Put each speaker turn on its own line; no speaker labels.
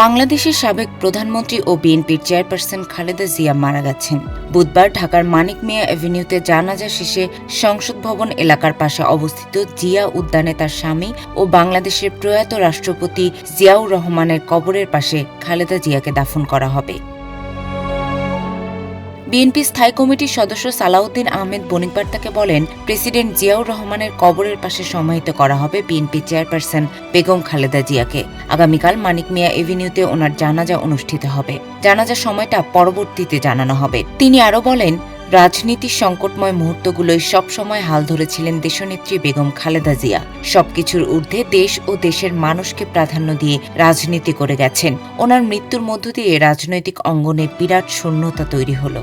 বাংলাদেশের সাবেক প্রধানমন্ত্রী ও বিএনপির চেয়ারপারসন খালেদা জিয়া মারা গেছেন। বুধবার ঢাকার মানিক মিয়া অ্যাভিনিউতে জানাজা শেষে সংসদ ভবন এলাকার পাশে অবস্থিত জিয়া উদ্যানে তার স্বামী ও বাংলাদেশের প্রয়াত রাষ্ট্রপতি জিয়াউর রহমানের কবরের পাশে খালেদা জিয়াকে দাফন করা হবে। বিএনপি স্থায়ী কমিটির সদস্য সালাউদ্দিন আহমেদ বণিকবার্তাকে বলেন, প্রেসিডেন্ট জিয়াউর রহমানের কবরের পাশে সমাহিত করা হবে বিএনপি চেয়ারপারসন বেগম খালেদা জিয়াকে। আগামীকাল মানিক মিয়া এভিনিউতে ওনার জানাজা অনুষ্ঠিত হবে। জানাজার সময়টা পরবর্তীতে জানানো হবে। তিনি আরও বলেন, রাজনীতির সংকটময় মুহূর্তগুলোয় সবসময় হাল ধরেছিলেন দেশনেত্রী বেগম খালেদা জিয়া। সবকিছুর ঊর্ধ্বে দেশ ও দেশের মানুষকে প্রাধান্য দিয়ে রাজনীতি করে গেছেন। ওনার মৃত্যুর মধ্য দিয়ে রাজনৈতিক অঙ্গনে বিরাট শূন্যতা তৈরি হলো।